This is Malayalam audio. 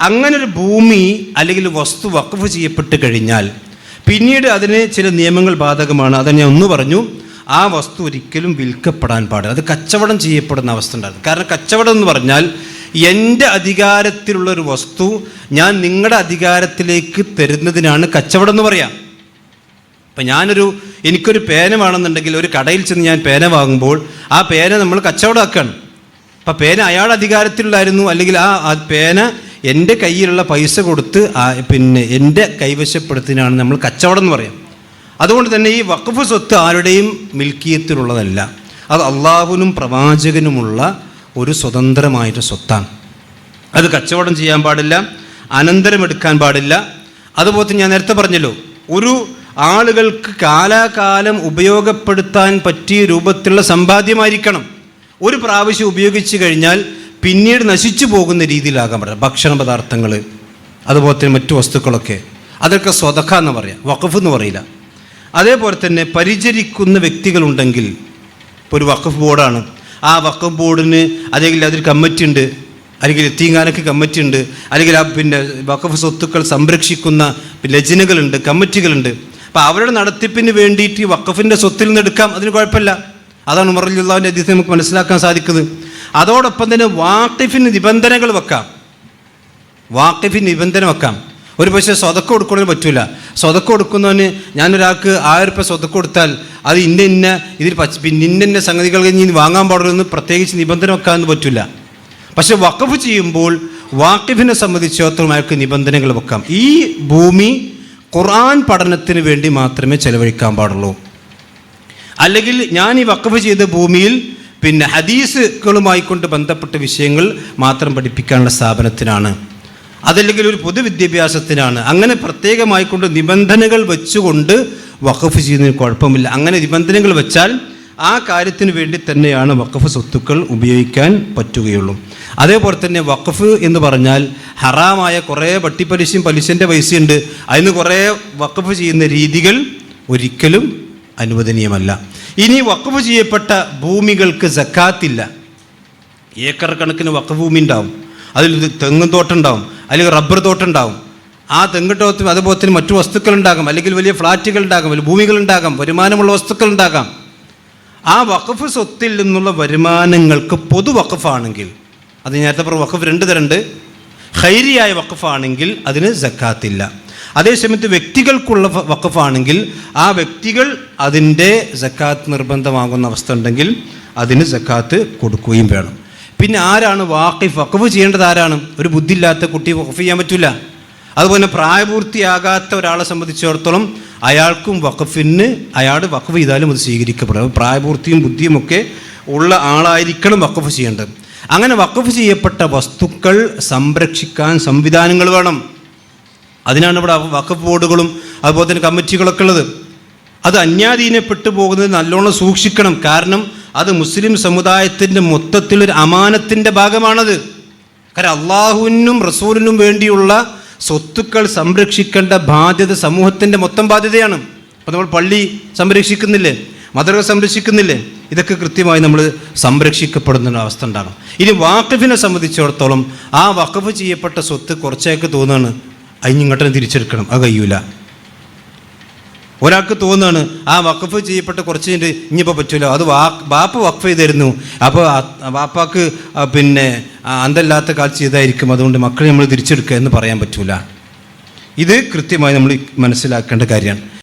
അങ്ങനെ ഒരു ഭൂമി അല്ലെങ്കിൽ വസ്തു വഖഫ് ചെയ്യപ്പെട്ട് കഴിഞ്ഞാൽ പിന്നീട് അതിന് ചില നിയമങ്ങൾ ബാധകമാണ്. അത് ഞാൻ ഒന്ന് പറഞ്ഞു. ആ വസ്തു ഒരിക്കലും വിൽക്കപ്പെടാൻ പാടില്ല. അത് കച്ചവടം ചെയ്യപ്പെടുന്ന അവസ്ഥ ഉണ്ടായിരുന്നു കാരണം കച്ചവടം എന്ന് പറഞ്ഞാൽ എന്റെ അധികാരത്തിലുള്ള ഒരു വസ്തു ഞാൻ നിങ്ങളുടെ അധികാരത്തിലേക്ക് തരുന്നതിനാണ് കച്ചവടം എന്ന് പറയാം. അപ്പം ഞാനൊരു എനിക്കൊരു പേന വേണമെന്നുണ്ടെങ്കിൽ ഒരു കടയിൽ ചെന്ന് ഞാൻ പേന വാങ്ങുമ്പോൾ ആ പേന നമ്മൾ കച്ചവടമാക്കുകയാണ്. അപ്പം പേന അയാളുടെ അധികാരത്തിലുള്ളായിരുന്നു അല്ലെങ്കിൽ ആ ആ പേന എന്റെ കയ്യിലുള്ള പൈസ കൊടുത്ത് പിന്നെ എന്റെ കൈവശപ്പെടുത്തിനാണ് നമ്മൾ കച്ചവടം എന്ന് പറയാം. അതുകൊണ്ട് തന്നെ ഈ വഖഫ് സ്വത്ത് ആരുടെയും മിൽക്കിയത്തിലുള്ളതല്ല അത് അള്ളാഹുവിനും പ്രവാചകനുമുള്ള ഒരു സ്വതന്ത്രമായിട്ട് സ്വത്താണ്. അത് കച്ചവടം ചെയ്യാൻ പാടില്ല അനന്തരം എടുക്കാൻ പാടില്ല. അതുപോലെ ഞാൻ നേരത്തെ പറഞ്ഞല്ലോ ഒരു ആളുകൾക്ക് കാലാകാലം ഉപയോഗപ്പെടുത്താൻ പറ്റിയ രൂപത്തിലുള്ള സമ്പാദ്യമായിരിക്കണം. ഒരു പ്രാവശ്യം ഉപയോഗിച്ച് കഴിഞ്ഞാൽ പിന്നീട് നശിച്ചു പോകുന്ന രീതിയിലാകാൻ പാടില്ല ഭക്ഷണ പദാർത്ഥങ്ങൾ അതുപോലെ തന്നെ മറ്റു വസ്തുക്കളൊക്കെ. അതൊക്കെ സ്വതക്ക എന്ന് പറയാം. വഖഫ് എന്ന് പറയില്ല. അതേപോലെ തന്നെ പരിചരിക്കുന്ന വ്യക്തികളുണ്ടെങ്കിൽ ഇപ്പോൾ ഒരു വഖഫ് ബോർഡാണ്. ആ വഖഫ് ബോർഡിന് അല്ലെങ്കിൽ അതിൽ കമ്മിറ്റി ഉണ്ട്. അല്ലെങ്കിൽ എത്തിങ്ങാനൊക്കെ കമ്മിറ്റി ഉണ്ട്. അല്ലെങ്കിൽ ആ പിന്നെ വഖഫ് സ്വത്തുക്കൾ സംരക്ഷിക്കുന്ന രചനകളുണ്ട് കമ്മിറ്റികളുണ്ട്. അപ്പോൾ അവരുടെ നടത്തിപ്പിന് വേണ്ടിയിട്ട് വഖഫിന്റെ സ്വത്തിൽ നിന്ന് എടുക്കാം. അതിന് കുഴപ്പമില്ല. അതാണ് ഉമറുല്ലാവിന്റെ അതിഥി നമുക്ക് മനസ്സിലാക്കാൻ സാധിക്കുന്നത്. അതോടൊപ്പം തന്നെ വാക്കിഫിന് നിബന്ധനകൾ വെക്കാം. വാക്കിഫിന് നിബന്ധന വെക്കാം. ഒരു പക്ഷേ സ്വതക്കം കൊടുക്കണമെന്ന് പറ്റില്ല സ്വതക്കം കൊടുക്കുന്നവന് ഞാനൊരാൾക്ക് ആയിരം രൂപ സ്വതക്കം കൊടുത്താൽ അത് ഇന്ന ഇന്ന ഇതിൽ പച്ച പിന്നെ ഇന്ന ഇന്ന സംഗതികൾ കഴിഞ്ഞ് വാങ്ങാൻ പാടുള്ളൂ പ്രത്യേകിച്ച് നിബന്ധന വെക്കാമെന്ന് പറ്റില്ല പക്ഷെ വഖഫ് ചെയ്യുമ്പോൾ വാക്കിഫിനെ സംബന്ധിച്ചിടത്തോളം അയാൾക്ക് നിബന്ധനകൾ വെക്കാം. ഈ ഭൂമി ഖുർആൻ പഠനത്തിന് വേണ്ടി മാത്രമേ ചെലവഴിക്കാൻ പാടുള്ളൂ. അല്ലെങ്കിൽ ഞാൻ ഈ വഖഫ് ചെയ്ത ഭൂമിയിൽ പിന്നെ ഹദീസുകളുമായി കൊണ്ട് ബന്ധപ്പെട്ട വിഷയങ്ങൾ മാത്രം പഠിപ്പിക്കാനുള്ള സ്ഥാപനത്തിനാണ്. അതല്ലെങ്കിൽ ഒരു പൊതുവിദ്യാഭ്യാസത്തിനാണ്. അങ്ങനെ പ്രത്യേകമായി കൊണ്ട് നിബന്ധനകൾ വെച്ചുകൊണ്ട് വഖഫ് ചെയ്യുന്നതിന് കുഴപ്പമില്ല. അങ്ങനെ നിബന്ധനകൾ വെച്ചാൽ ആ കാര്യത്തിന് വേണ്ടി തന്നെയാണ് വഖഫ് സ്വത്തുക്കൾ ഉപയോഗിക്കാൻ പറ്റുകയുള്ളൂ. അതേപോലെ തന്നെ വഖഫ് എന്ന് പറഞ്ഞാൽ ഹറാമായ കുറേ വട്ടിപ്പലിശയും പലിശന്റെ പൈസയുണ്ട്. അതിന് കുറേ വഖഫ് ചെയ്യുന്ന രീതികൾ ഒരിക്കലും അനുവദനീയമല്ല. ഇനി വഖഫ് ചെയ്യപ്പെട്ട ഭൂമികൾക്ക് സക്കാത്തില്ല. ഏക്കർ കണക്കിന് വഖഫ് ഭൂമി ഉണ്ടാവും. അതിൽ തെങ്ങും തോട്ടുണ്ടാവും അല്ലെങ്കിൽ റബ്ബർ തോട്ടുണ്ടാവും ആ തെങ്ങ് തോട്ടം അതുപോലെ തന്നെ മറ്റു വസ്തുക്കൾ ഉണ്ടാകാം. അല്ലെങ്കിൽ വലിയ ഫ്ലാറ്റുകൾ ഉണ്ടാകാം. വലിയ ഭൂമികൾ ഉണ്ടാകാം. വരുമാനമുള്ള വസ്തുക്കൾ ഉണ്ടാകാം. ആ വഖഫ് സ്വത്തിൽ നിന്നുള്ള വരുമാനങ്ങൾക്ക് പൊതു വഖഫാണെങ്കിൽ അത് നേരത്തെ പറഞ്ഞ വഖഫ് രണ്ട് തരണ്ട് ഹൈരിയായ വഖഫാണെങ്കിൽ അതിന് സക്കാത്തില്ല. അതേസമയത്ത് വ്യക്തികൾക്കുള്ള വക്കഫാണെങ്കിൽ ആ വ്യക്തികൾ അതിന്റെ ജക്കാത്ത് നിർബന്ധമാകുന്ന അവസ്ഥ ഉണ്ടെങ്കിൽ അതിന് ജക്കാത്ത് കൊടുക്കുകയും വേണം. പിന്നെ ആരാണ് വാക്കിഫ് വഖഫ് ചെയ്യേണ്ടത് ആരാണ്? ഒരു ബുദ്ധിയില്ലാത്ത കുട്ടി വഖഫ് ചെയ്യാൻ പറ്റില്ല അതുപോലെ പ്രായപൂർത്തിയാകാത്ത ഒരാളെ സംബന്ധിച്ചിടത്തോളം അയാൾക്കും വഖഫിന് അയാൾ വഖഫ് ചെയ്താലും അത് സ്വീകരിക്കപ്പെടും. പ്രായപൂർത്തിയും ബുദ്ധിയുമൊക്കെ ഉള്ള ആളായിരിക്കണം വഖഫ് ചെയ്യേണ്ടത്. അങ്ങനെ വഖഫ് ചെയ്യപ്പെട്ട വസ്തുക്കൾ സംരക്ഷിക്കാൻ സംവിധാനങ്ങൾ വേണം. അതിനാണ് ഇവിടെ വഖഫ് ബോർഡുകളും അതുപോലെ തന്നെ കമ്മിറ്റികളൊക്കെ ഉള്ളത്. അത് അന്യാധീനപ്പെട്ടു പോകുന്നത് നല്ലോണം സൂക്ഷിക്കണം. കാരണം അത് മുസ്ലിം സമുദായത്തിന്റെ മൊത്തത്തിലൊരു അമാനത്തിന്റെ ഭാഗമാണത്. കാരണം അള്ളാഹുവിനും റസൂലിനും വേണ്ടിയുള്ള സ്വത്തുക്കൾ സംരക്ഷിക്കേണ്ട ബാധ്യത സമൂഹത്തിന്റെ മൊത്തം ബാധ്യതയാണ്. അപ്പോൾ നമ്മൾ പള്ളി സംരക്ഷിക്കുന്നില്ലേ? മദർക സംരക്ഷിക്കുന്നില്ലേ? ഇതൊക്കെ കൃത്യമായി നമ്മൾ സംരക്ഷിക്കപ്പെടുന്ന അവസ്ഥ ഉണ്ടാകും ഇനി വാക്കഫിനെ സംബന്ധിച്ചിടത്തോളം ആ വഖഫ് ചെയ്യപ്പെട്ട സ്വത്ത് കുറച്ചേക്ക് തോന്നുകയാണ് അതിനിങ്ങോട്ടും തിരിച്ചെടുക്കണം. അത് കഴിയൂല. ഒരാൾക്ക് തോന്നുകയാണ് ആ വഖഫ് ചെയ്യപ്പെട്ട കുറച്ച് കഴിഞ്ഞിട്ട് ഇനിയിപ്പോൾ പറ്റൂല. അത് വാ ബാപ്പ വഖഫ് ചെയ്തിരുന്നു. അപ്പോൾ ബാപ്പാക്ക് ആ പിന്നെ അന്തല്ലാത്ത കാഴ്ച ചെയ്തായിരിക്കും. അതുകൊണ്ട് മക്കളെ നമ്മൾ തിരിച്ചെടുക്കുക എന്ന് പറയാൻ പറ്റൂല. ഇത് കൃത്യമായി നമ്മൾ മനസ്സിലാക്കേണ്ട കാര്യമാണ്.